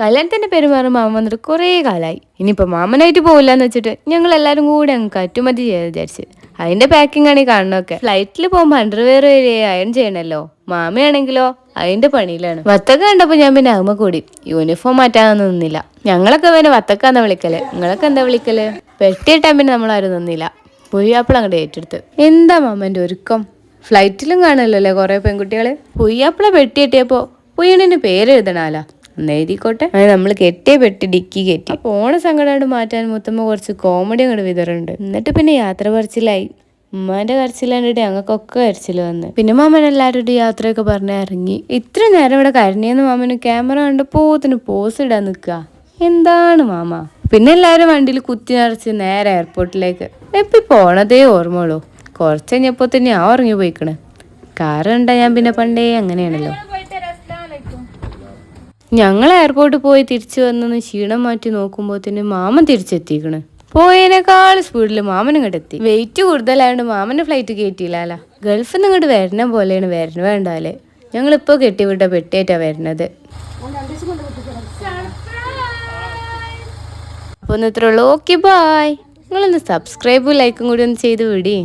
കല്യാണത്തിന്റെ പെരുമാറും മാമൻ വന്നിട്ട് കുറേ കാലായി. ഇനിയിപ്പോ മാമനായിട്ട് പോകില്ല എന്ന് വെച്ചിട്ട് ഞങ്ങൾ എല്ലാരും കൂടെ അങ്ങ് കറ്റുമതി ചെയ്യാൻ വിചാരിച്ച്. അതിന്റെ പാക്കിംഗ് ആണ് ഈ കാണുന്നൊക്കെ ഫ്ലൈറ്റിൽ പോകുമ്പോൾ അണ്ടർവെയർ വരെ അയൺ ചെയ്യണല്ലോ. മാമയാണെങ്കിലോ അതിന്റെ പണിയിലാണ്. വത്തക്ക കണ്ടപ്പോൾ ഞാൻ പിന്നെ അമ്മ കൂടി. യൂണിഫോം മാറ്റാനൊന്നും നിന്നില്ല. ഞങ്ങളൊക്കെ പിന്നെ വത്തക്കാന്നാ വിളിക്കൽ. നിങ്ങളൊക്കെ എന്താ വിളിക്കൽ? പെട്ടിയിട്ടാൻ പിന്നെ നമ്മളാരും നിന്നില്ല. പുയ്യാപ്പിള അങ്ങോട്ട് ഏറ്റെടുത്ത്. എന്താ മാമന്റെ ഒരുക്കം? ഫ്ലൈറ്റിലും കാണല്ലോ കുറേ പെൺകുട്ടികൾ? പുയ്യാപ്പിള പെട്ടി കെട്ടിയപ്പോ പുയ്യണിന് പേര് ഒന്ന് എഴുതിക്കോട്ടെ. അങ്ങനെ നമ്മൾ കെട്ടിയ പെട്ടി ഡിക്കി കെട്ടി. പോണ ഓണ സങ്കടമായിട്ട് മാറ്റാൻ മുത്തമ്മ കുറച്ച് കോമഡി അങ്ങോട്ട് വിതറുണ്ട്. എന്നിട്ട് പിന്നെ യാത്ര കുറച്ചിലായി ഉമ്മാന്റെ കരച്ചിലാണ്ടിട്ട് ഞങ്ങൾക്കൊക്കെ കരച്ചിൽ വന്ന്. പിന്നെ മാമൻ എല്ലാവരോടും യാത്രയൊക്കെ പറഞ്ഞ് ഇറങ്ങി. ഇത്ര നേരം ഇവിടെ കരഞ്ഞെന്ന് മാമന് ക്യാമറ കണ്ടപ്പോത്തിന് പോസ് ഇടാൻ നിൽക്കുക എന്താണ് മാമ? പിന്നെ എല്ലാവരും വണ്ടിയിൽ കുത്തി നിറച്ച് നേരെ എയർപോർട്ടിലേക്ക് എപ്പി പോണതേ ഓർമ്മയുള്ളൂ. കുറച്ച് കഴിഞ്ഞപ്പോ തന്നെ ആ ഉറങ്ങി പോയിക്കണ് കാറുണ്ടാ ഞാൻ പിന്നെ പണ്ടേ അങ്ങനെയാണല്ലോ. ഞങ്ങൾ എയർപോർട്ടിൽ പോയി തിരിച്ചു വന്നെന്ന് ക്ഷീണം മാറ്റി നോക്കുമ്പോത്തിന് മാമൻ തിരിച്ചെത്തിക്കണ്. പോയതിനേക്കാൾ സ്പീഡിൽ മാമൻ ഇങ്ങോട്ട് എത്തി. വെയിറ്റ് കൂടുതലായതുകൊണ്ട് മാമന്റെ ഫ്ലൈറ്റ് കയറ്റിയില്ല ഗൾഫിൽ നിന്ന് ഇങ്ങോട്ട് വരണ പോലെയാണ് വരണ വേണ്ടാൽ. ഞങ്ങളിപ്പോ കെട്ടിവിട്ട പെട്ടേറ്റാ വരണത്. അപ്പൊ ഒന്ന് ഇത്ര ഉള്ളൂ. ഓക്കെ ബായ് നിങ്ങളൊന്ന് സബ്സ്ക്രൈബും ലൈക്കും കൂടി ഒന്ന് ചെയ്ത് വിടി.